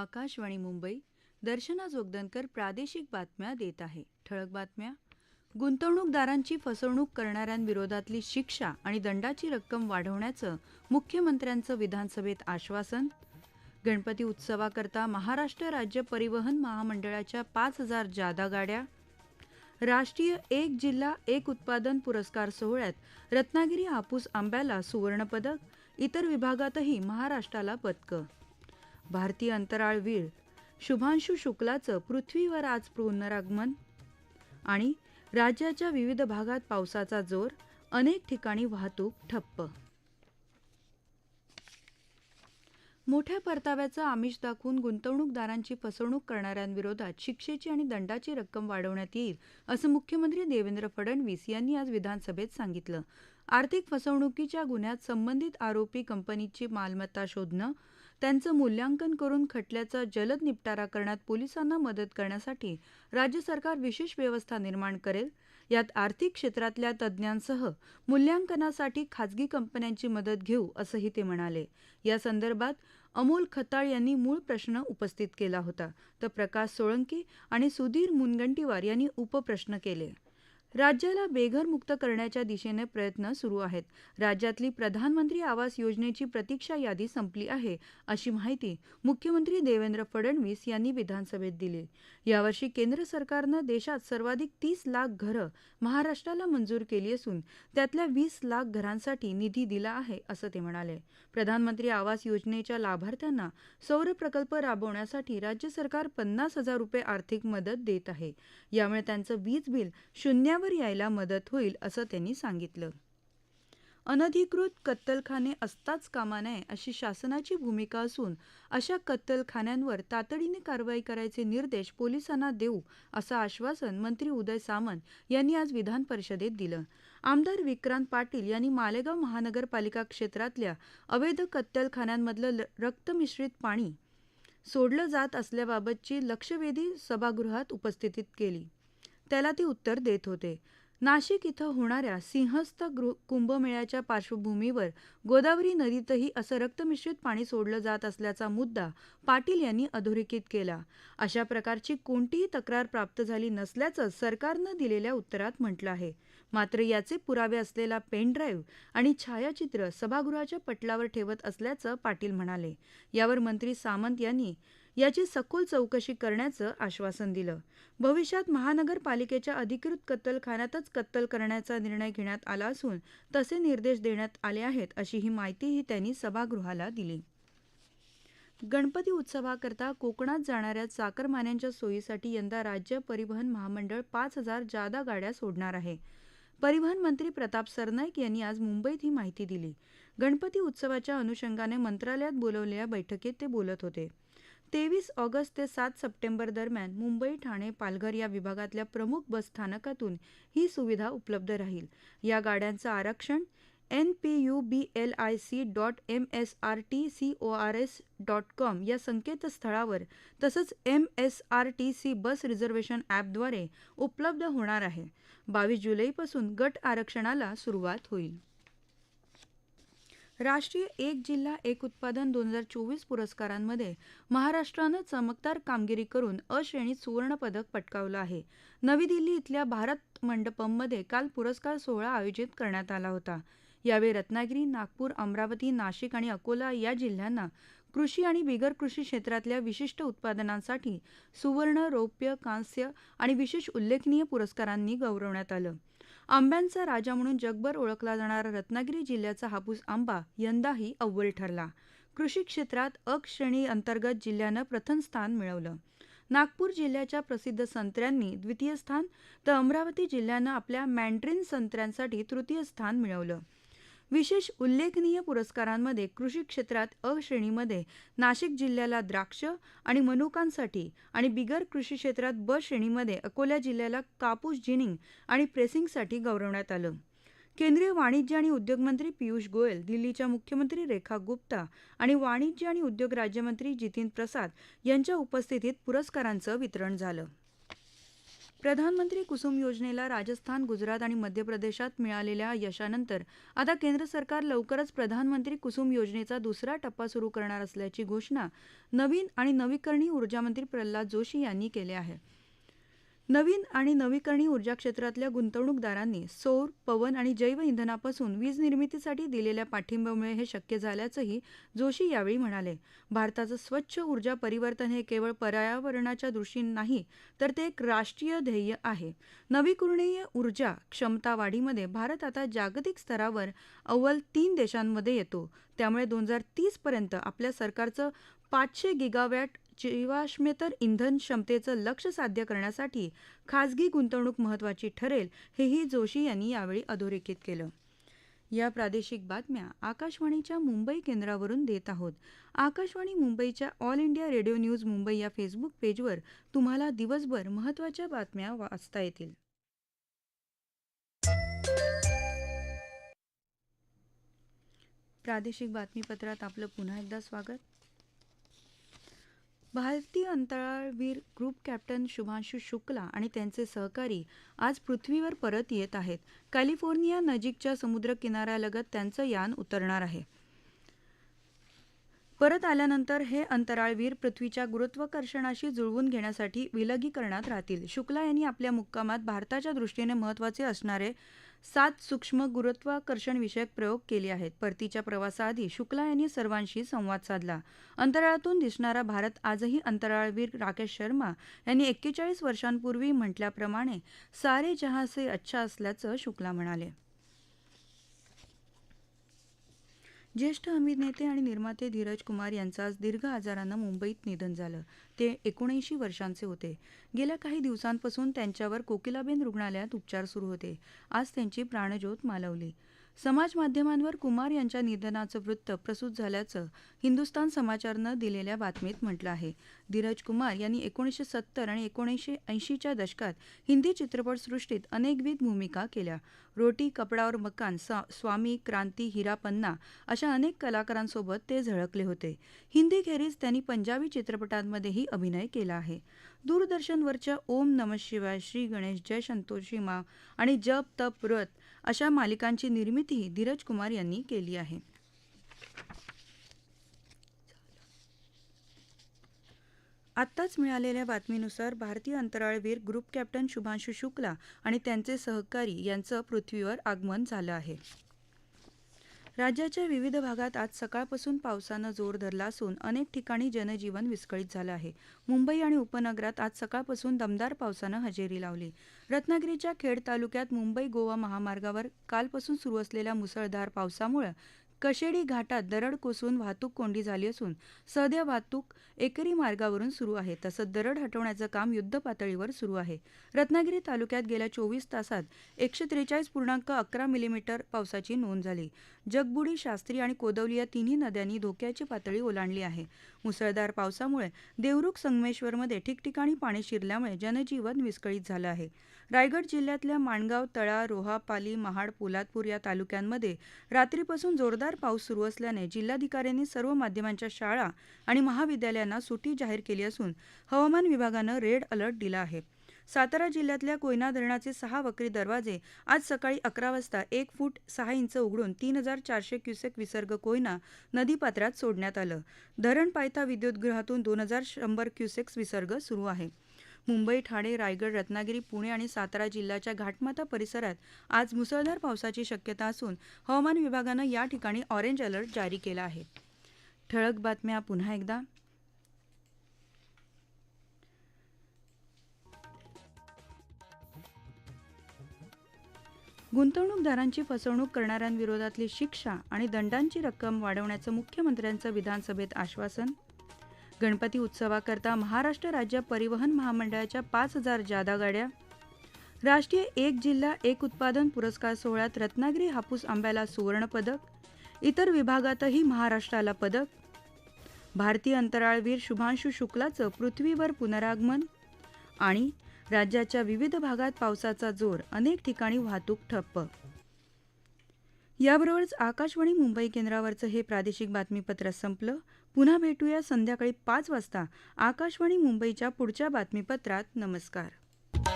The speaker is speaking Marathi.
आकाशवाणी मुंबई दर्शना जोगदनकर प्रादेशिक बातम्या देत आहे. ठळक बातम्या. गुंतवणूकदारांची फसवणूक करणाऱ्यांविरोधातली शिक्षा आणि दंडाची रक्कम वाढवण्याचं मुख्यमंत्र्यांचं विधानसभेत आश्वासन. गणपती उत्सवाकरता महाराष्ट्र राज्य परिवहन महामंडळाच्या पाच हजार जादा गाड्या. राष्ट्रीय एक जिल्हा एक उत्पादन पुरस्कार सोहळ्यात रत्नागिरी हापूस आंब्याला सुवर्णपदक. इतर विभागातही महाराष्ट्राला पदकं. भारतीय अंतराळवीर शुभांशु शुक्लाचं पृथ्वीवर आज पुनरागमन आणि राज्याच्या विविध भागात पावसाचा जोर अनेक ठिकाणी वाहतूक ठप्प. मोठ्या परताव्याचं आमिष दाखवून गुंतवणूकदारांची फसवणूक करणाऱ्यांविरोधात शिक्षेची आणि दंडाची रक्कम वाढवण्यात येईल असं मुख्यमंत्री देवेंद्र फडणवीस यांनी आज विधानसभेत सांगितलं. आर्थिक फसवणुकीच्या गुन्ह्यात संबंधित आरोपी कंपनीची मालमत्ता शोधणं त्यांचं मूल्यांकन करून खटल्याचा जलद निपटारा करण्यात पोलिसांना मदत करण्यासाठी राज्य सरकार विशेष व्यवस्था निर्माण करेल. यात आर्थिक क्षेत्रातल्या तज्ज्ञांसह मूल्यांकनासाठी खाजगी कंपन्यांची मदत घेऊ असंही ते म्हणाले. या संदर्भात अमोल खताळ यांनी मूळ प्रश्न उपस्थित केला होता. तर प्रकाश सोळंकी आणि सुधीर मुनगंटीवार यांनी उपप्रश्न केले. राज्याला बेघरमुक्त करण्याच्या दिशेने प्रयत्न सुरू आहेत. राज्यातली प्रधानमंत्री आवास योजनेची प्रतीक्षा यादी संपली आहे अशी माहिती मुख्यमंत्री देवेंद्र फडणवीस यांनी विधानसभेत दिली. यावर्षी केंद्र सरकारनं देशात सर्वाधिक तीस लाख घरं महाराष्ट्राला मंजूर केली असून त्यातल्या वीस लाख घरांसाठी निधी दिला आहे असं ते म्हणाले. प्रधानमंत्री आवास योजनेच्या लाभार्थ्यांना सौर प्रकल्प राबवण्यासाठी राज्य सरकार पन्नास हजार रुपये आर्थिक मदत देत आहे. यामुळे त्यांचं वीज बिल शून्यावर यायला मदत होईल असं त्यांनी सांगितलं. अनधिकृत कत्तलखाने असताच कामा नये अशी शासनाची भूमिका असून अशा कत्तलखान्यांवर तातडीने कारवाई करायचे निर्देश पोलिसांना देऊ असं आश्वासन मंत्री उदय सामंत यांनी आज विधान परिषदेत दिलं. आमदार विक्रांत पाटील यांनी मालेगाव महानगरपालिका क्षेत्रातल्या अवैध कत्तलखान्यांमधलं रक्तमिश्रित पाणी सोडलं जात असल्याबाबतची लक्षवेधी सभागृहात उपस्थितीत केली. त्याला ते उत्तर देत होते. नाशिक इथं होणाऱ्या सिंहस्थ कुंभमेळ्याच्या पार्श्वभूमीवर गोदावरी नदीतही असं रक्तमिश्रित पाणी सोडलं जात असल्याचा मुद्दा पाटील यांनी अधोरेखित केला. अशा प्रकारची कोणतीही तक्रार प्राप्त झाली नसल्याचं सरकारनं दिलेल्या उत्तरात म्हटलं आहे. मात्र याचे पुरावे असलेला पेनड्राईव्ह आणि छायाचित्र सभागृहाच्या पटलावर ठेवत असल्याचं पाटील म्हणाले. यावर मंत्री सामंत यांनी याची सखोल चौकशी करण्याचं आश्वासन दिलं. भविष्यात महानगरपालिकेच्या अधिकृत कत्तलखान्यातच कत्तल करण्याचा निर्णय घेण्यात आला असून तसे निर्देश देण्यात आले आहेत अशी ही माहितीही त्यांनी सभागृहाला दिली. गणपती उत्सवाकरता कोकणात जाणाऱ्या चाकरमान्यांच्या सोयीसाठी यंदा राज्य परिवहन महामंडळ पाच हजार जादा गाड्या सोडणार आहे. परिवहन मंत्री प्रताप सरनाईक यांनी आज मुंबईत ही माहिती दिली. गणपती उत्सवाच्या अनुषंगाने मंत्रालयात बोलवलेल्या बैठकीत ते बोलत होते. तेवीस ऑगस्ट ते सात सप्टेंबर दरम्यान मुंबई ठाणे पालघर या विभागातल्या प्रमुख बस स्थानकातून ही सुविधा उपलब्ध राहील. या गाड्यांचं आरक्षण N P U B L I C dot M S R T C O R S dot com या संकेतस्थळावर तसंच M S R T C bus reservation ॲपद्वारे उपलब्ध होणार आहे. बावीस जुलैपासून गट आरक्षणाला सुरुवात होईल. राष्ट्रीय एक जिल्हा एक उत्पादन दोन हजार चोवीस पुरस्कारांमध्ये महाराष्ट्रानं चमकदार कामगिरी करून अ श्रेणीत सुवर्णपदक पटकावलं आहे. नवी दिल्ली इथल्या भारत मंडपममध्ये काल पुरस्कार सोहळा आयोजित करण्यात आला होता. यावेळी रत्नागिरी नागपूर अमरावती नाशिक आणि अकोला या जिल्ह्यांना कृषी आणि बिगर कृषी क्षेत्रातल्या विशिष्ट उत्पादनांसाठी सुवर्ण रौप्य कांस्य आणि विशेष उल्लेखनीय पुरस्कारांनी गौरवण्यात आलं. आंब्यांचा राजा म्हणून जगभर ओळखला जाणारा रत्नागिरी जिल्ह्याचा हापूस आंबा यंदाही अव्वल ठरला. कृषी क्षेत्रात अ श्रेणी अंतर्गत जिल्ह्यानं प्रथम स्थान मिळवलं. नागपूर जिल्ह्याच्या प्रसिद्ध संत्र्यांनी द्वितीय स्थान तर अमरावती जिल्ह्यानं आपल्या मँड्रीन संत्र्यांसाठी तृतीय स्थान मिळवलं. विशेष उल्लेखनीय पुरस्कारांमध्ये कृषी क्षेत्रात अ श्रेणीमध्ये नाशिक जिल्ह्याला द्राक्ष आणि मनुकांसाठी आणि बिगर कृषी क्षेत्रात ब श्रेणीमध्ये अकोला जिल्ह्याला कापूस जिनिंग आणि प्रेसिंगसाठी गौरवण्यात आलं. केंद्रीय वाणिज्य आणि उद्योग मंत्री पियुष गोयल दिल्लीच्या मुख्यमंत्री रेखा गुप्ता आणि वाणिज्य आणि उद्योग राज्यमंत्री जितीन प्रसाद यांच्या उपस्थितीत पुरस्कारांचं वितरण झालं. प्रधानमंत्री कुसुम योजनेला राजस्थान गुजरात आणि मध्य प्रदेशात मिळालेल्या यशानंतर आता केंद्र सरकार लवकरच प्रधानमंत्री कुसुम योजनेचा दुसरा टप्पा सुरू करणार असल्याची घोषणा नवीन आणि नवीकरणीय ऊर्जामंत्री प्रल्हाद जोशी यांनी केली आहे. नवीन आणि नवीकरणीय ऊर्जा क्षेत्रातल्या गुंतवणूकदारांनी सौर पवन आणि जैव इंधनापासून वीज निर्मितीसाठी दिलेल्या पाठिंब्यामुळे हे शक्य झाल्याचंही जोशी यावेळी म्हणाले. भारताचं स्वच्छ ऊर्जा परिवर्तन हे केवळ पर्यावरणाच्या दृष्टीनं नाही तर ते एक राष्ट्रीय ध्येय आहे. नवीकरणीय ऊर्जा क्षमता वाढीमध्ये भारत आता जागतिक स्तरावर अव्वल तीन देशांमध्ये येतो. त्यामुळे दोन हजार तीसपर्यंत आपल्या सरकारचं पाचशे गिगावॅट जीवाश्मेतर इंधन क्षमतेचं लक्ष साध्य करण्यासाठी खाजगी गुंतवणूक महत्वाची ठरेल हेही जोशी यांनी यावेळी अधोरेखित केलं. या प्रादेशिक बातम्या आकाशवाणीच्या मुंबई केंद्रावरून देत आहोत. आकाशवाणी मुंबईच्या All India Radio news Mumbai या फेसबुक पेजवर तुम्हाला दिवसभर महत्त्वाच्या बातम्या वाचता येतील. प्रादेशिक बातमीपत्रात आपलं पुन्हा एकदा स्वागत. भारतीय अंतराळवीर ग्रुप कॅप्टन शुभांशु शुक्ला आणि त्यांचे सहकारी आज पृथ्वीवर परत येत आहेत. कॅलिफोर्निया नजीकच्या समुद्र किनाऱ्यालगत त्यांचं यान उतरणार आहे. परत आल्यानंतर हे अंतराळवीर पृथ्वीच्या गुरुत्वाकर्षणाशी जुळवून घेण्यासाठी विलगीकरणात राहतील. शुक्ला यांनी आपल्या मुक्कामात भारताच्या दृष्टीने महत्त्वाचे असणारे सात सूक्ष्म गुरुत्वाकर्षण विषयक प्रयोग केले आहेत. परतीच्या प्रवासाआधी शुक्ला यांनी सर्वांशी संवाद साधला. अंतराळातून दिसणारा भारत आजही अंतराळवीर राकेश शर्मा यांनी एक्केचाळीस वर्षांपूर्वी म्हटल्याप्रमाणे सारे जहासे अच्छा असल्याचं शुक्ला म्हणाले. ज्येष्ठ अभिनेते आणि निर्माते धीरज कुमार यांचं आज दीर्घ आजारानं मुंबईत निधन झालं. ते एकोणऐंशी वर्षांचे होते. गेल्या काही दिवसांपासून त्यांच्यावर कोकिलाबेन रुग्णालयात उपचार सुरू होते. आज त्यांची प्राणज्योत मालवली. समाजमाध्यमांवर कुमार यांच्या निधनाचं वृत्त प्रसूत झाल्याचं हिंदुस्तान समाचारनं दिलेल्या बातमीत म्हटलं आहे. धीरज कुमार यांनी एकोणीसशे सत्तर आणि एकोणीसशे ऐंशीच्या दशकात हिंदी चित्रपटसृष्टीत अनेकविध भूमिका केल्या. रोटी कपडावर मकान स्वामी क्रांती हिरा पन्ना अशा अनेक कलाकारांसोबत ते झळकले होते. हिंदीखेरीज त्यांनी पंजाबी चित्रपटांमध्येही अभिनय केला आहे. दूरदर्शनवरच्या ओम नम शिवाय श्री गणेश जय संतोषी मा आणि जप तप व्रत अशा मालिकांची निर्मितीही धीरज कुमार यांनी केली आहे. आत्ताच मिळालेल्या बातमीनुसार भारतीय अंतराळवीर ग्रुप कॅप्टन शुभांशु शुक्ला आणि त्यांचे सहकारी यांचं पृथ्वीवर आगमन झालं आहे. राज्याच्या विविध भागात आज सकाळपासून पावसानं जोर धरला असून अनेक ठिकाणी जनजीवन विस्कळीत झालं आहे. मुंबई आणि उपनगरात आज सकाळपासून दमदार पावसानं हजेरी लावली. रत्नागिरीच्या खेड तालुक्यात मुंबई गोवा महामार्गावर कालपासून सुरू असलेल्या मुसळधार पावसामुळे कशेडी घाटात दरड कोसळून वाहतूक कोंडी झाली असून सध्या वाहतूक एकेरी मार्गावरून सुरू आहे. तसंच दरड हटवण्याचं काम युद्धपातळीवर सुरू आहे. रत्नागिरी तालुक्यात गेल्या चोवीस तासात एकशे त्रेचाळीस पूर्णांक अकरा मिलीमीटर पावसाची नोंद झाली. जगबुडी शास्त्री आणि कोदवली या तिन्ही नद्यांनी धोक्याची पातळी ओलांडली आहे. मुसळधार पावसामुळे देवरुख संगमेश्वरमध्ये ठिकठिकाणी पाणी शिरल्यामुळे जनजीवन विस्कळीत झालं आहे. रायगड जिल्ह्यातल्या माणगाव तळा रोहा पाली महाड पोलादपूर या तालुक्यांमध्ये रात्रीपासून जोरदार पाऊस सुरू असल्याने जिल्हाधिकाऱ्यांनी सर्व माध्यमांच्या शाळा आणि महाविद्यालयांना सुटी जाहीर केली असून हवामान विभागानं रेड अलर्ट दिला आहे. सातारा जिल्ह्यातल्या कोयना धरणाचे सहा वक्री दरवाजे आज सकाळी अकरा वाजता एक फूट सहा इंच उघडून तीन हजार चारशे क्युसेक विसर्ग कोयना नदीपात्रात सोडण्यात आलं. धरण पायथा विद्युतगृहातून दोन हजार शंभर क्युसेक्स विसर्ग सुरू आहे. मुंबई ठाणे रायगड रत्नागिरी पुणे आणि सातारा जिल्ह्याच्या घाटमाथा परिसरात आज मुसळधार पावसाची शक्यता असून हवामान विभागानं या ठिकाणी ऑरेंज अलर्ट जारी केला आहे. ठळक बातम्या पुन्हा एकदा. गुंतवणूकदारांची फसवणूक करणाऱ्यांविरोधातली शिक्षा आणि दंडांची रक्कम वाढवण्याचं मुख्यमंत्र्यांचं विधानसभेत आश्वासन? गणपती उत्सवाकरता महाराष्ट्र राज्य परिवहन महामंडळाच्या पाच हजार जादा गाड्या? राष्ट्रीय एक जिल्हा एक उत्पादन पुरस्कार सोहळ्यात रत्नागिरी हापूस आंब्याला सुवर्णपदक इतर विभागातही महाराष्ट्राला पदक? भारतीय अंतराळवीर शुभांशु शुक्लाचं पृथ्वीवर पुनरागमन? आणि राज्याच्या विविध भागात पावसाचा जोर अनेक ठिकाणी वाहतूक ठप्प. याबरोबरच आकाशवाणी मुंबई केंद्रावरचं हे प्रादेशिक बातमीपत्र संपलं. पुन्हा भेटूया संध्याकाळी पाच वाजता. आकाशवाणी मुंबईच्या पुढच्या बातमीपत्रात. नमस्कार.